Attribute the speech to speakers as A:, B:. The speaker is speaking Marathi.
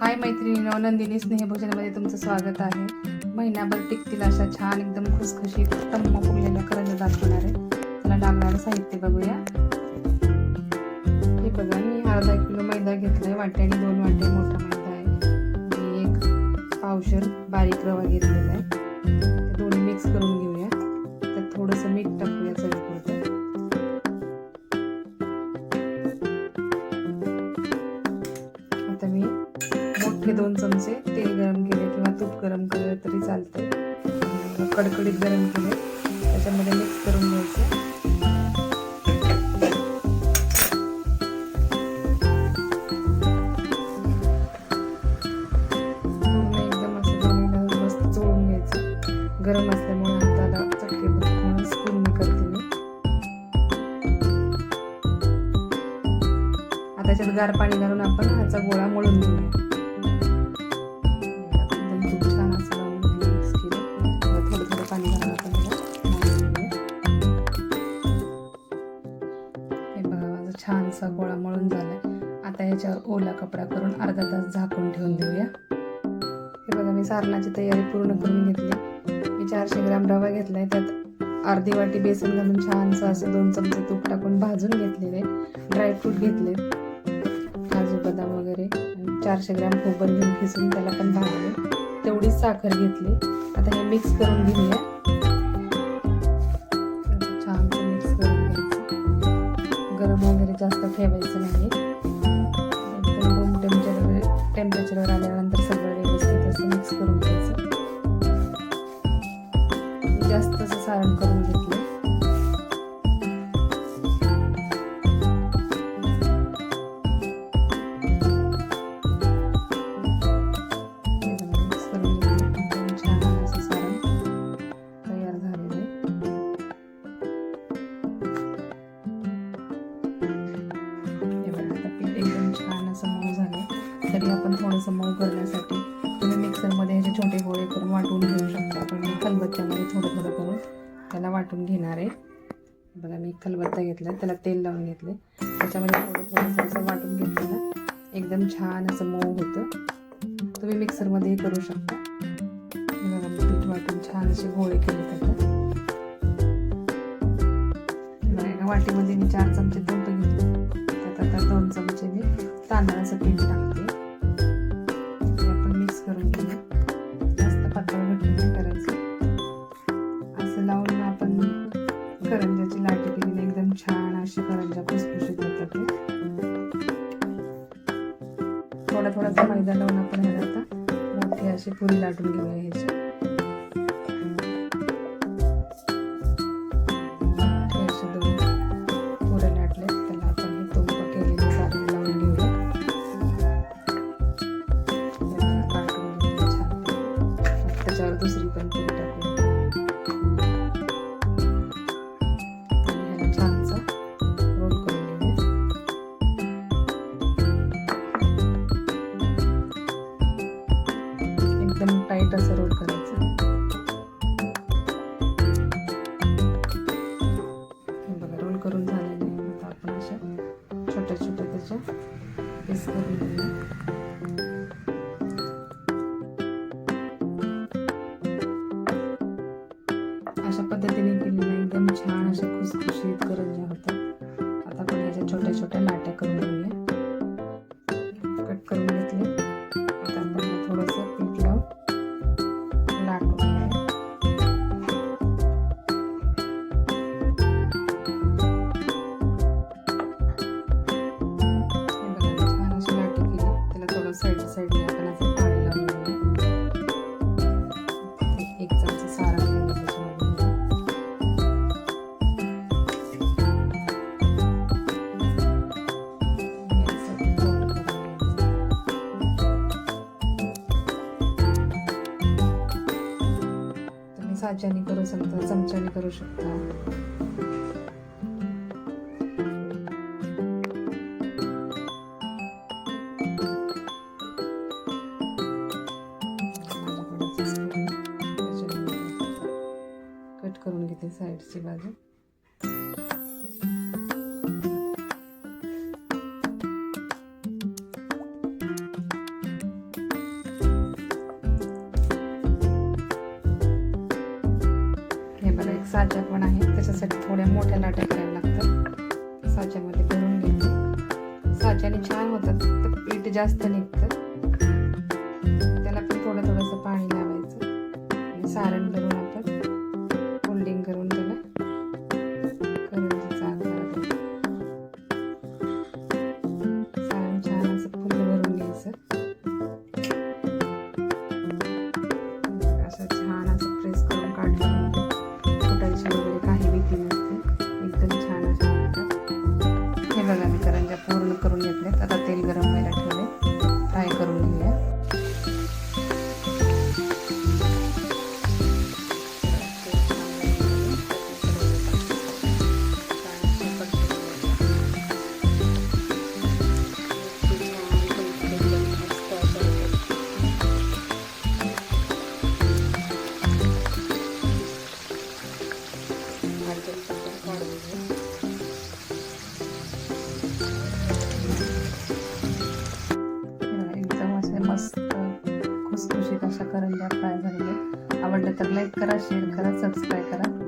A: हाय मैत्रिणीनो नंदिनी स्नेहभोजनमध्ये तुमचं स्वागत आहे. महिनाभर टिकतील अशा छान एकदम खुसखुशी उत्तम फुगलेल्या करंजा दाखवणार आहे त्याला लागणारं साहित्य बघूया. हे बघा मी अर्धा किलो मैदा घेतलाय आणि दोन वाटे मोठा मैदा आहे. मी एक पावशर बारीक रवा घेतलेला आहे. दोन्ही मिक्स करून मोठे दोन चमचे तेल गरम केले किंवा तूप गरम केलं तरी चालते कडकडीत गरम केले. त्याच्यामध्ये मिक्स करून घ्यायचं. एकदम मस्त चोळून घ्यायचं. गरम असल्यामुळे हाताला चटके म्हणून स्पून करते मी. आता त्याच्यात गार पाणी घालून आपण ह्याचा गोळा मळून घेऊया. छानसा गोळा मळून झालाय. आता ह्याच्यावर ओला कपडा करून अर्धा तास झाकून ठेवून देऊया. हे बघा मी सारणाची तयारी पूर्ण करून घेतली. मी चारशे ग्राम रवा घेतला आहे त्यात अर्धी वाटी बेसन घालून छानसं असं दोन चमचे तूप टाकून भाजून घेतलेले. ड्रायफ्रूट घेतले. काजू बदाम वगैरे चारशे ग्राम खोबरं घेऊन खिसून त्याला पण भाजले. तेवढीच साखर घेतली. आता हे मिक्स करून घेऊया. ठेवायचं नाही. एकदम रूम टेम्परेचर टेम्परेचरवर आल्यानंतर सगळं व्यवस्थित असं मिक्स करून घ्यायचं. जास्त असं सारण करून तरी आपण थोडंसं मऊ करण्यासाठी तुम्ही मिक्सरमध्ये ह्याचे छोटे गोळे करून वाटून घेऊ शकता. पण मी खलबत्त्यामध्ये थोडं थोडं करून त्याला वाटून घेणार आहे. बघा मी खलबत्ता घेतला त्याला तेल लावून घेतले त्याच्यामध्ये थोडं थोडंसं असं वाटून घेतलं एकदम छान असं मऊ होतं. तुम्ही मिक्सरमध्येही करू शकता. बघा पीठ वाटून छान असे गोळे केले त्याच्यात. वाटीमध्ये मी चार चमचे तूप घेतले. त्यात आता दोन चमचे मी तांदळाचं पीठ टाकते. थोडा थोडासा मैदा लावून आपण ह्याला आता मोठी अशी पुरी लाटून घेऊया ह्याची. अशा पद्धतीने साच्याने करू शकता चमच्याने करू शकता. कट करून घेते साईडची बाजू. साचा पण आहे त्याच्यासाठी थोड्या मोठ्या लाट्या करायला लागतात. साच्यामध्ये भरून घेते साच्याने छान होतात. तर पीठ जास्त निघतं. れから知るからさ伝いから。